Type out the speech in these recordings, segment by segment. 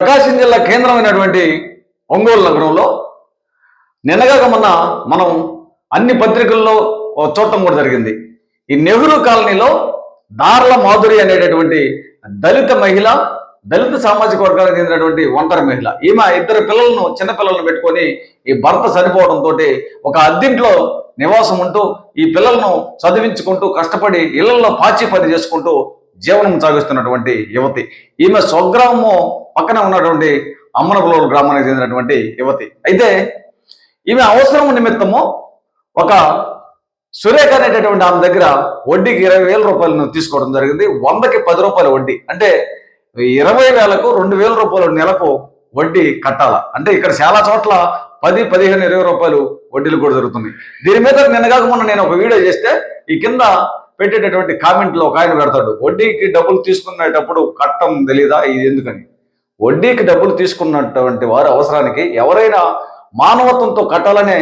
ప్రకాశం జిల్లా కేంద్రమైనటువంటి ఒంగోలు నగరంలో నిన్నగాక మొన్న మనం అన్ని పత్రికల్లో ఓ చూడటం కూడా జరిగింది. ఈ నెహ్రూ కాలనీలో దార్ల మాధురి అనేటటువంటి దళిత మహిళ దళిత సామాజిక వర్గానికి చెందినటువంటి ఒంటరి మహిళ. ఈమె ఇద్దరు పిల్లలను చిన్నపిల్లలను పెట్టుకొని ఈ భర్త చనిపోవడంతో ఒక అద్దింట్లో నివాసం ఉంటూ ఈ పిల్లలను చదివించుకుంటూ కష్టపడి ఇళ్ళలో పాచి పని చేసుకుంటూ జీవనం సాగిస్తున్నటువంటి యువతి. ఈమె స్వగ్రామము పక్కన ఉన్నటువంటి అమ్మనపులూరు గ్రామానికి చెందినటువంటి యువతి. అయితే ఈమె అవసరం నిమిత్తము ఒక సురేఖ అనేటటువంటి ఆమె దగ్గర వడ్డీకి ఇరవై వేల రూపాయలను తీసుకోవడం జరిగింది. వందకి పది రూపాయల వడ్డీ. అంటే ఇరవై వేలకు రెండు వేల రూపాయలు నెలకు వడ్డీ కట్టాల. అంటే ఇక్కడ చాలా చోట్ల పది పదిహేను ఇరవై రూపాయలు వడ్డీలు కూడా జరుగుతుంది దీని మీద నిన్నగాక మొన్న నేను ఒక వీడియో చేస్తే ఈ కింద పెట్టేటటువంటి కామెంట్లో ఒక ఆయన పెడతాడు వడ్డీకి డబ్బులు తీసుకునేటప్పుడు కట్టం తెలీదా? ఇది ఎందుకని? వడ్డీకి డబ్బులు తీసుకున్నటువంటి వారి అవసరానికి ఎవరైనా మానవత్వంతో కట్టాలనే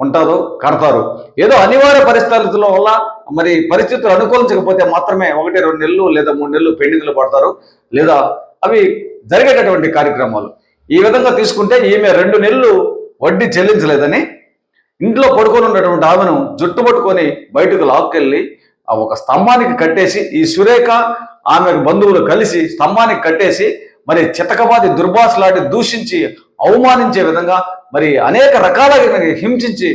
ఉంటారు కడతారు. ఏదో అనివార్య పరిస్థితుల వల్ల మరి పరిస్థితులు అనుకూలించకపోతే మాత్రమే ఒకటి రెండు నెలలు లేదా మూడు నెలలు పెండింగ్లు పడతారు లేదా అవి జరిగేటటువంటి కార్యక్రమాలు. ఈ విధంగా తీసుకుంటే ఈమె రెండు నెలలు వడ్డీ చెల్లించలేదని ఇంట్లో పడుకొని ఉన్నటువంటి ఆమెను జుట్టు పట్టుకొని బయటకు లాక్కెళ్ళి ఆ ఒక స్తంభానికి కట్టేసి ఈ సురేఖ ఆమె బంధువులు కలిసి స్తంభానికి కట్టేసి మరి చితకబాది దుర్భాషలాడి దూషించి అవమానించే విధంగా మరి అనేక రకాలుగా హింసించి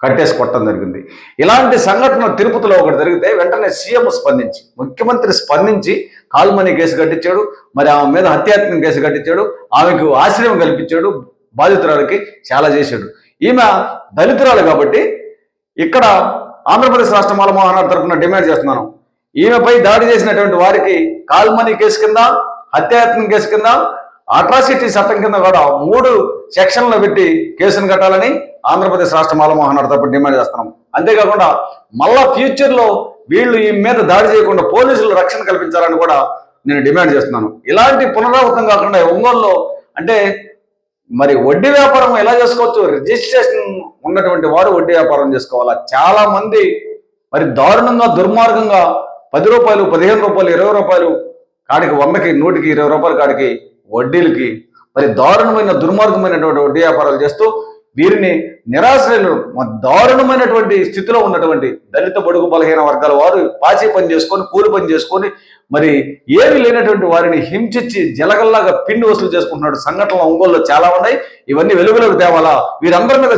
కట్టేసి కొట్టడం జరిగింది. ఇలాంటి సంఘటన తిరుపతిలో ఒకటి జరిగితే వెంటనే సీఎం స్పందించి ముఖ్యమంత్రి స్పందించి కాల్మనీ కేసు కట్టించాడు మరి ఆమె మీద హత్యాత్మ కేసు కట్టించాడు ఆమెకు ఆశ్రయం కల్పించాడు బాధితురాలకి చాలా చేశాడు. ఈమె దళితురాలు కాబట్టి ఇక్కడ ఆంధ్రప్రదేశ్ రాష్ట్ర మాలమోహన్ రావు తరఫున డిమాండ్ చేస్తున్నాను. ఈమెపై దాడి చేసినటువంటి వారికి కాల్మనీ కేసు కింద హత్యాయత్నం కేసు కింద అట్రాసిటీ చట్టం కింద కూడా మూడు సెక్షన్లు పెట్టి కేసును కట్టాలని ఆంధ్రప్రదేశ్ రాష్ట్ర మాలమోహన్ రావు తరపున డిమాండ్ చేస్తున్నాం. అంతేకాకుండా మళ్ళా ఫ్యూచర్లో వీళ్ళు ఈ మీద దాడి చేయకుండా పోలీసులు రక్షణ కల్పించాలని కూడా నేను డిమాండ్ చేస్తున్నాను. ఇలాంటి పునరావృతం కాకుండా ఒంగోలులో అంటే మరి వడ్డీ వ్యాపారం ఎలా చేసుకోవచ్చు? రిజిస్ట్రేషన్ ఉన్నటువంటి వారు వడ్డీ వ్యాపారం చేసుకోవాలా? చాలా మంది మరి దారుణంగా దుర్మార్గంగా పది రూపాయలు పదిహేను రూపాయలు ఇరవై రూపాయలు కాడికి వందకి నూటికి ఇరవై రూపాయల కాడికి వడ్డీలకి మరి దారుణమైన దుర్మార్గమైనటువంటి వడ్డీ వ్యాపారాలు చేస్తూ వీరిని నిరాశ్రయులు దారుణమైనటువంటి స్థితిలో ఉన్నటువంటి దళిత బడుగు బలహీన వర్గాల వారు పాచి పని చేసుకొని కూలి పని చేసుకొని మరి ఏమి లేనటువంటి వారిని హింసించి జలగల్లాగా పిండి వసూలు చేసుకుంటున్నాడు సంఘటనలు ఒంగోలులో చాలా ఉన్నాయి. ఇవన్నీ వెలుగులోకి తేవాలా? వీరందరి మీద